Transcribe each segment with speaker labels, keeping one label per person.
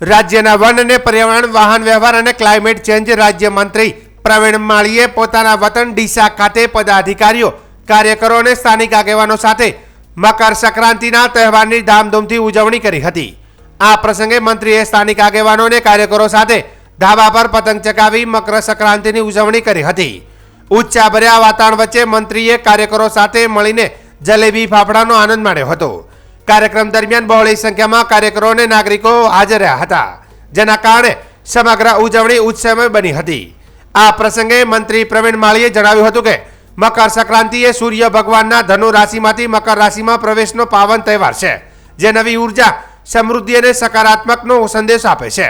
Speaker 1: રાજ્યના વન અને પર્યાવરણ, વાહન વ્યવહાર અને ક્લાઇમેટ ચેન્જ રાજ્યમંત્રી પ્રવીણ માળીએ પોતાના વતન ડીસા ખાતે પદાધિકારીઓ, કાર્યકરો અને સ્થાનિક આગેવાનો સાથે મકર સંક્રાંતિના તહેવારની ધામધૂમથી ઉજવણી કરી હતી. આ પ્રસંગે મંત્રીએ સ્થાનિક આગેવાનો અને કાર્યકરો સાથે ધાબા પર પતંગ ચગાવી મકર સંક્રાંતિની ઉજવણી કરી હતી. ઉચ્ચાભર્યા વાતાવરણ વચ્ચે મંત્રીએ કાર્યકરો સાથે મળીને જલેબી ફાફડાનો આનંદ માણ્યો હતો. કાર્યક્રમ દરમિયાન બહોળી સંખ્યામાં કાર્યકરો અને નાગરિકો હાજર રહ્યા હતા. જેના કારણે સમગ્ર ઉજવણી ઉત્સવમય બની હતી. આ પ્રસંગે મંત્રી પ્રવીણ માળીએ જણાવ્યું હતું કે, મકર સંક્રાંતિએ સૂર્ય ભગવાનના ધનુ રાશિમાંથી મકર રાશિમાં પ્રવેશનો પાવન તહેવાર છે, જે નવી ઊર્જા, સમૃદ્ધિ અને સકારાત્મકનો સંદેશ આપે છે.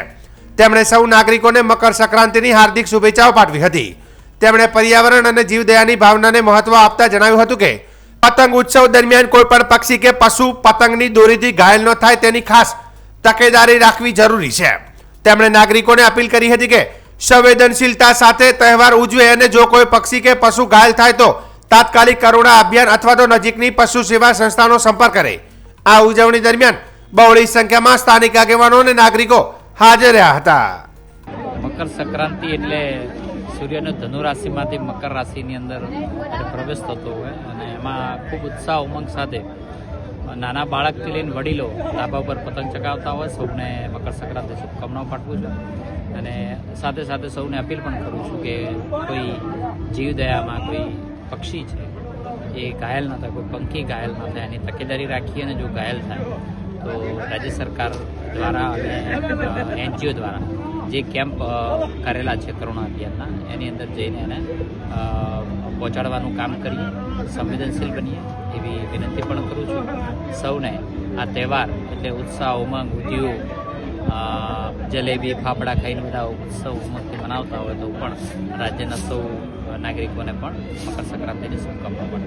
Speaker 1: તેમણે સૌ નાગરિકોને મકર સંક્રાંતિની હાર્દિક શુભેચ્છાઓ પાઠવી હતી. તેમણે પર્યાવરણ અને જીવદયાની ભાવનાને મહત્વ આપતા જણાવ્યું હતું કે પતંગ ઉત્સવ દરમિયાન કોઈ પણ પક્ષી કે પશુ પતંગની દોરીથી ઘાયલ ન થાય તેની ખાસ તકેદારી રાખવી જરૂરી છે. તેમણે નાગરિકોને અપીલ કરી હતી કે સંવેદનશીલતા સાથે તહેવાર ઉજવે અને જો કોઈ પક્ષી કે પશુ ઘાયલ થાય તો તાત્કાલિક કરુણા અભિયાન અથવા તો નજીકની પશુ સેવા સંસ્થાનો સંપર્ક કરે. આ ઉજવણી દરમિયાન બહોળી સંખ્યામાં સ્થાનિક આગેવાનો અને નાગરિકો હાજર રહ્યા હતા.
Speaker 2: મકર સંક્રાંતિ એટલે સૂર્યનો ધનુ રાશિમાંથી મકર રાશિની અંદર પ્રવેશ થતો હોય અને એમાં ખૂબ ઉત્સાહ, ઉમંગ સાથે નાના બાળકથી લઈને વડીલો ધાબા ઉપર પતંગ ચગાવતા હોય, સૌને મકર સંક્રાંતિ શુભકામનાઓ પાઠવું છું. અને સાથે સાથે સૌને અપીલ પણ કરું છું કે કોઈ જીવદયામાં કોઈ પક્ષી છે, એ ઘાયલ ન થાય, કોઈ પંખી ઘાયલ ન થાય, એની તકેદારી રાખી અને જો ઘાયલ થાય તો રાજ્ય સરકાર દ્વારા અને એનજીઓ દ્વારા જે કેમ્પ કરેલા છે કરુણા અભિયાનના, એની અંદર જઈને એને પહોંચાડવાનું કામ કરીએ, સંવેદનશીલ બનીએ એવી વિનંતી પણ કરું છું. સૌને આ તહેવાર એટલે ઉત્સાહ, ઉમંગ ઉદ્યો જલેબી, ફાફડા ખાઈને બધા ઉત્સવ, ઉમંગથી મનાવતા હોય તો પણ રાજ્યના સૌ નાગરિકોને પણ મકર સંક્રાંતિની શુભકામના પણ